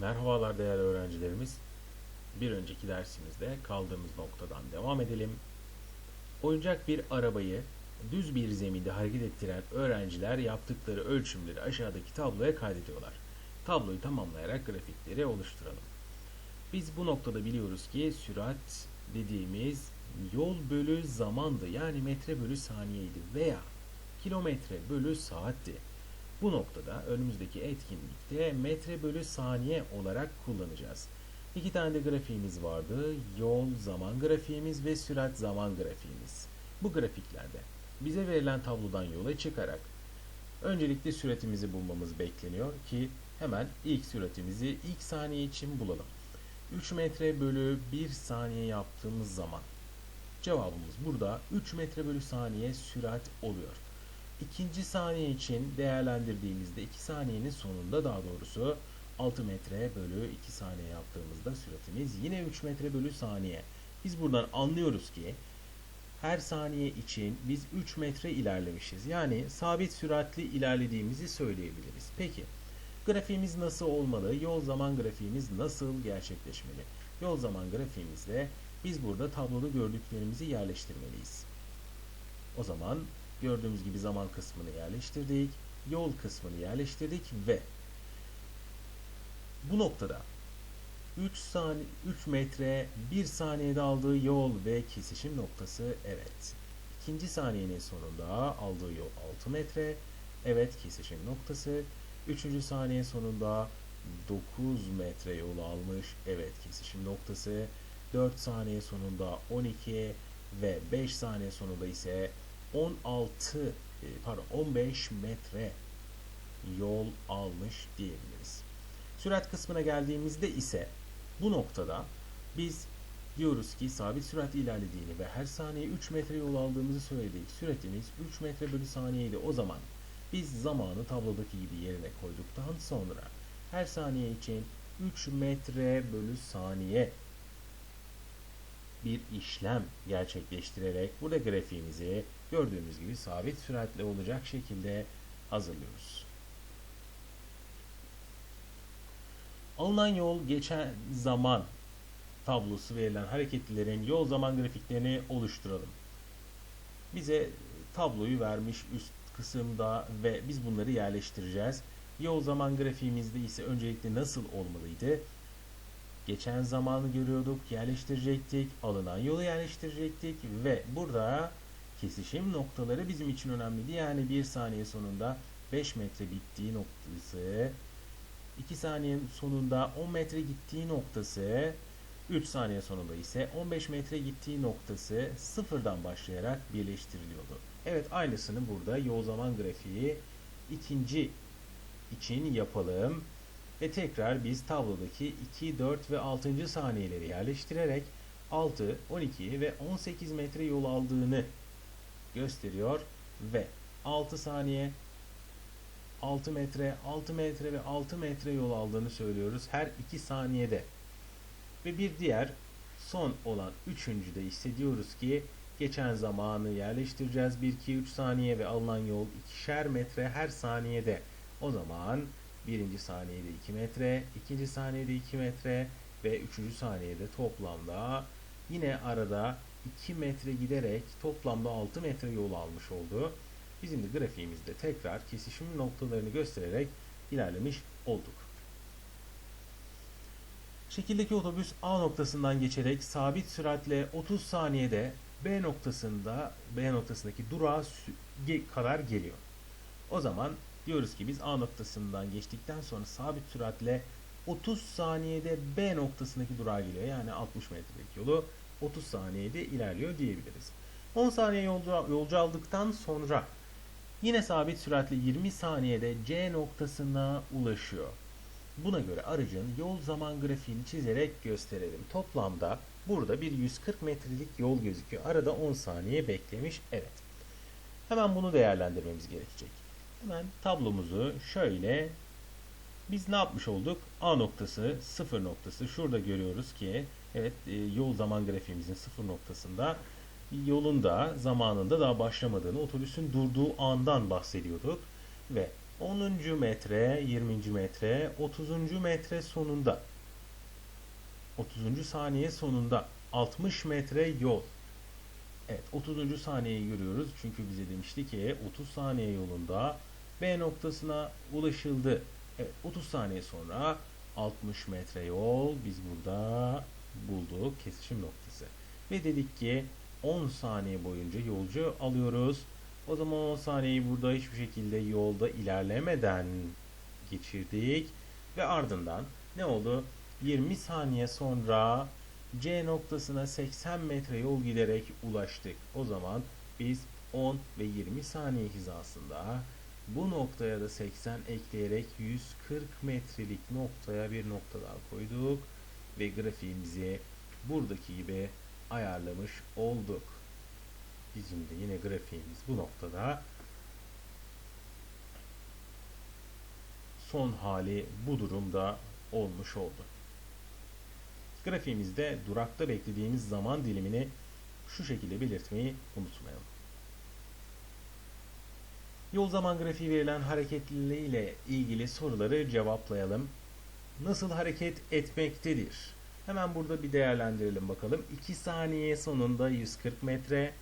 Merhabalar değerli öğrencilerimiz. Bir önceki dersimizde kaldığımız noktadan devam edelim. Oyuncak bir arabayı düz bir zeminde hareket ettiren öğrenciler yaptıkları ölçümleri aşağıdaki tabloya kaydediyorlar. Tabloyu tamamlayarak grafikleri oluşturalım. Biz bu noktada biliyoruz ki sürat dediğimiz yol bölü zamandı yani metre bölü saniyeydi veya kilometre bölü saatti. Bu noktada önümüzdeki etkinlikte metre bölü saniye olarak kullanacağız. İki tane de grafiğimiz vardı. Yol zaman grafiğimiz ve sürat zaman grafiğimiz. Bu grafiklerde bize verilen tablodan yola çıkarak öncelikle süratimizi bulmamız bekleniyor ki hemen ilk süratimizi ilk saniye için bulalım. 3 metre bölü 1 saniye yaptığımız zaman cevabımız burada 3 metre bölü saniye sürat oluyor. İkinci saniye için değerlendirdiğimizde 2 saniyenin sonunda daha doğrusu 6 metre bölü 2 saniye yaptığımızda süratimiz yine 3 metre bölü saniye. Biz buradan anlıyoruz ki her saniye için biz 3 metre ilerlemişiz. Yani sabit süratli ilerlediğimizi söyleyebiliriz. Peki grafiğimiz nasıl olmalı? Yol zaman grafiğimiz nasıl gerçekleşmeli? Yol zaman grafiğimizde biz burada tabloda gördüklerimizi yerleştirmeliyiz. O zaman gördüğümüz gibi zaman kısmını yerleştirdik, yol kısmını yerleştirdik ve bu noktada 3 saniye 3 metre 1 saniyede aldığı yol ve kesişim noktası evet. İkinci saniyenin sonunda aldığı yol 6 metre. Evet kesişim noktası. Üçüncü saniye sonunda 9 metre yol almış. Evet kesişim noktası. 4 saniye sonunda 12 ve 5 saniye sonunda ise 16 e, pardon 15 metre yol almış diyebiliriz. Sürat kısmına geldiğimizde ise bu noktada biz diyoruz ki sabit sürat ilerlediğini ve her saniye 3 metre yol aldığımızı söyledik. Süratimiz 3 metre bölü saniyeydi. O zaman biz zamanı tablodaki gibi yerine koyduktan sonra her saniye için 3 metre bölü saniye bir işlem gerçekleştirerek burada grafiğimizi gördüğümüz gibi sabit süratle olacak şekilde hazırlıyoruz. Alınan yol geçen zaman tablosu verilen hareketlilerin yol zaman grafiklerini oluşturalım. Bize tabloyu vermiş üst kısımda ve biz bunları yerleştireceğiz. Yol zaman grafiğimizde ise öncelikle nasıl olmalıydı? Geçen zamanı görüyorduk, yerleştirecektik, alınan yolu yerleştirecektik ve burada kesişim noktaları bizim için önemliydi. Yani bir saniye sonunda 5 metre bittiği noktası 2 saniye sonunda 10 metre gittiği noktası 3 saniye sonunda ise 15 metre gittiği noktası sıfırdan başlayarak birleştiriliyordu. Evet aynısını burada yol zaman grafiği ikinci için yapalım. Ve tekrar biz tablodaki 2, 4 ve 6. saniyeleri yerleştirerek 6, 12 ve 18 metre yol aldığını gösteriyor ve 6 saniye 6 metre, 6 metre ve 6 metre yol aldığını söylüyoruz her 2 saniyede. Ve bir diğer son olan üçüncüde ise diyoruz ki geçen zamanı yerleştireceğiz 1 2 3 saniye ve alınan yol ikişer metre her saniyede. O zaman birinci saniyede 2 metre, ikinci saniyede 2 metre ve üçüncü saniyede toplamda yine arada 2 metre giderek toplamda 6 metre yol almış oldu. Bizim de grafiğimizde tekrar kesişim noktalarını göstererek ilerlemiş olduk. Şekildeki otobüs A noktasından geçerek sabit süratle 30 saniyede B noktasında B noktasındaki durağa kadar geliyor. O zaman diyoruz ki biz A noktasından geçtikten sonra sabit süratle 30 saniyede B noktasındaki durağa geliyor. Yani 60 metrelik yolu 30 saniyede ilerliyor diyebiliriz. 10 saniye yolcu, aldıktan sonra Yine sabit süratle 20 saniyede C noktasına ulaşıyor. Buna göre aracın yol zaman grafiğini çizerek gösterelim. Toplamda burada bir 140 metrelik yol gözüküyor. Arada 10 saniye beklemiş. Evet. Hemen bunu değerlendirmemiz gerekecek. Hemen tablomuzu şöyle biz ne yapmış olduk? A noktası, sıfır noktası. Şurada görüyoruz ki evet e, yol zaman grafiğimizin sıfır noktasında yolunda zamanında daha başlamadığını, otobüsün durduğu andan bahsediyorduk. Ve 10. metre, 20. metre, 30. metre sonunda 30. saniye sonunda 60 metre yol. Evet 30. saniyeyi görüyoruz. Çünkü bize demişti ki 30 saniye yolunda B noktasına ulaşıldı. Evet 30 saniye sonra 60 metre yol biz burada bulduk kesişim noktası. Ve dedik ki 10 saniye boyunca yolcu alıyoruz. O zaman 10 saniyeyi burada hiçbir şekilde yolda ilerlemeden geçirdik. Ve ardından ne oldu? 20 saniye sonra C noktasına 80 metre yol giderek ulaştık. O zaman biz 10 ve 20 saniye hizasında bu noktaya da 80 ekleyerek 140 metrelik noktaya bir nokta daha koyduk ve grafiğimizi buradaki gibi ayarlamış olduk. Bizim de yine grafiğimiz bu noktada son hali bu durumda olmuş oldu. Grafiğimizde durakta beklediğimiz zaman dilimini şu şekilde belirtmeyi unutmayalım. Yol zaman grafiği verilen hareketliliği ile ilgili soruları cevaplayalım. Nasıl hareket etmektedir? Hemen burada bir değerlendirelim bakalım. 2 saniye sonunda 140 metre.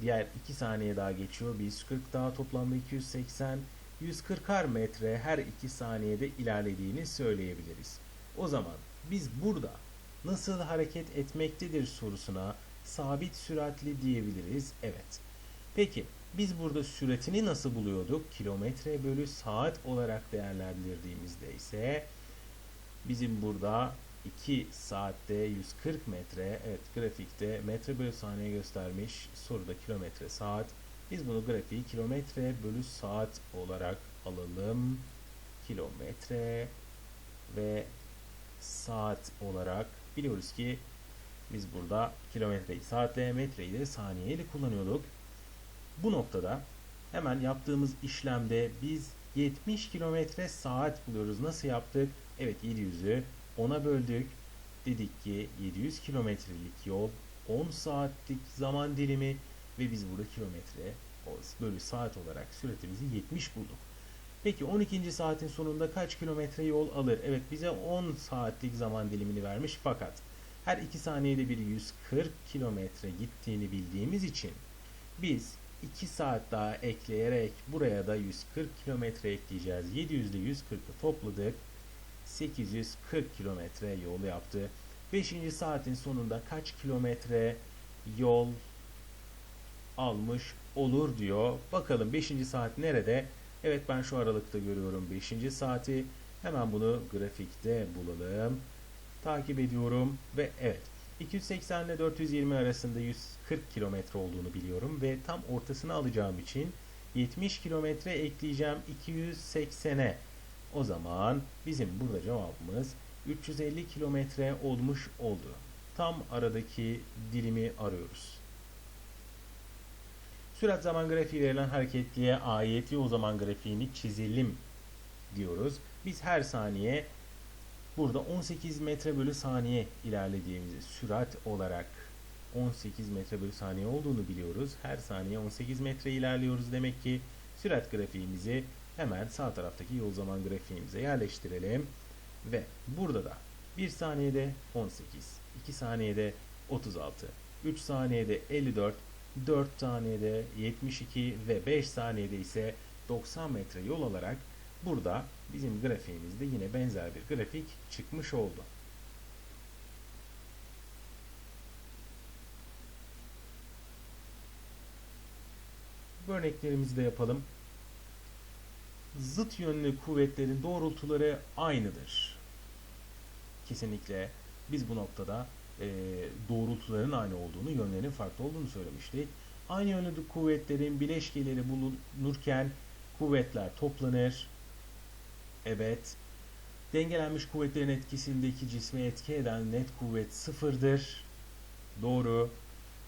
Diğer 2 saniye daha geçiyor. Bir 140 daha toplamda 280. 140'ar metre her 2 saniyede ilerlediğini söyleyebiliriz. O zaman biz burada nasıl hareket etmektedir sorusuna sabit süratli diyebiliriz. Evet. Peki biz burada süratini nasıl buluyorduk? Kilometre bölü saat olarak değerlendirdiğimizde ise bizim burada 2 saatte 140 metre evet grafikte metre bölü saniye göstermiş soruda kilometre saat. Biz bunu grafiği kilometre bölü saat olarak alalım. Kilometre ve saat olarak biliyoruz ki biz burada kilometreyi saatle metreyi de saniyeyle kullanıyorduk. Bu noktada hemen yaptığımız işlemde biz 70 kilometre saat buluyoruz. Nasıl yaptık? Evet 700'ü 10'a böldük. Dedik ki 700 kilometrelik yol 10 saatlik zaman dilimi ve biz burada kilometre bölü saat olarak süratimizi 70 bulduk. Peki 12. saatin sonunda kaç kilometre yol alır? Evet bize 10 saatlik zaman dilimini vermiş fakat her 2 saniyede bir 140 kilometre gittiğini bildiğimiz için biz 2 saat daha ekleyerek buraya da 140 kilometre ekleyeceğiz. 700 ile 140'ı topladık. 840 kilometre yol yaptı. 5. saatin sonunda kaç kilometre yol almış olur diyor. Bakalım 5. saat nerede? Evet ben şu aralıkta görüyorum 5. saati. Hemen bunu grafikte bulalım. Takip ediyorum ve evet 280 ile 420 arasında 140 kilometre olduğunu biliyorum ve tam ortasını alacağım için 70 kilometre ekleyeceğim 280'e. O zaman bizim burada cevabımız 350 kilometre olmuş oldu. Tam aradaki dilimi arıyoruz. Sürat zaman grafiği verilen hareketliğe ait yol zaman grafiğini çizelim diyoruz. Biz her saniye burada 18 metre bölü saniye ilerlediğimizi sürat olarak 18 metre bölü saniye olduğunu biliyoruz. Her saniye 18 metre ilerliyoruz demek ki sürat grafiğimizi hemen sağ taraftaki yol zaman grafiğimize yerleştirelim. Ve burada da 1 saniyede 18, 2 saniyede 36, 3 saniyede 54, 4 saniyede 72 ve 5 saniyede ise 90 metre yol alarak burada bizim grafiğimizde yine benzer bir grafik çıkmış oldu. Bu örneklerimizi de yapalım. Zıt yönlü kuvvetlerin doğrultuları aynıdır. Kesinlikle biz bu noktada e, doğrultuların aynı olduğunu, yönlerinin farklı olduğunu söylemiştik. Aynı yönlü kuvvetlerin bileşkeleri bulunurken kuvvetler toplanır. Evet. Dengelenmiş kuvvetlerin etkisindeki cisme etki eden net kuvvet sıfırdır. Doğru.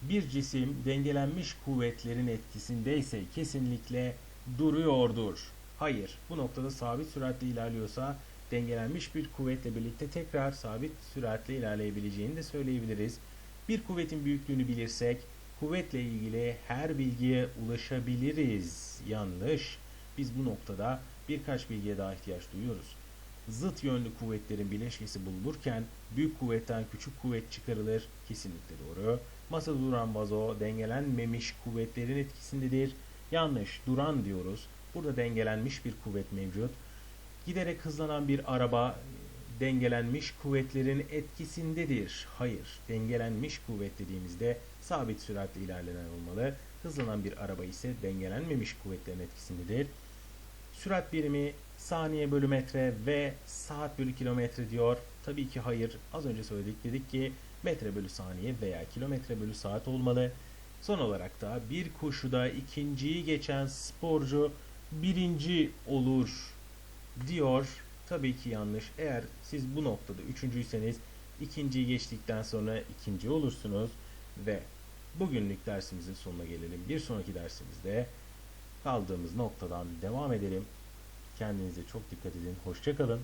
Bir cisim dengelenmiş kuvvetlerin etkisindeyse kesinlikle duruyordur. Hayır. Bu noktada sabit süratle ilerliyorsa dengelenmiş bir kuvvetle birlikte tekrar sabit süratle ilerleyebileceğini de söyleyebiliriz. Bir kuvvetin büyüklüğünü bilirsek kuvvetle ilgili her bilgiye ulaşabiliriz. Yanlış. Biz bu noktada birkaç bilgiye daha ihtiyaç duyuyoruz. Zıt yönlü kuvvetlerin bileşkesi bulunurken büyük kuvvetten küçük kuvvet çıkarılır. Kesinlikle doğru. Masada duran vazo dengelenmemiş kuvvetlerin etkisindedir. Yanlış. Duran diyoruz. Burada dengelenmiş bir kuvvet mevcut. Giderek hızlanan bir araba dengelenmiş kuvvetlerin etkisindedir. Hayır. Dengelenmiş kuvvet dediğimizde sabit süratle ilerlenen olmalı. Hızlanan bir araba ise dengelenmemiş kuvvetlerin etkisindedir. Sürat birimi saniye bölü metre ve saat bölü kilometre diyor. Tabii ki hayır. Az önce söyledik dedik ki metre bölü saniye veya kilometre bölü saat olmalı. Son olarak da bir koşuda ikinciyi geçen sporcu birinci olur diyor. Tabii ki yanlış. Eğer siz bu noktada üçüncüyseniz ikinciyi geçtikten sonra ikinci olursunuz ve bugünlük dersimizin sonuna gelelim. Bir sonraki dersimizde kaldığımız noktadan devam edelim. Kendinize çok dikkat edin. Hoşçakalın.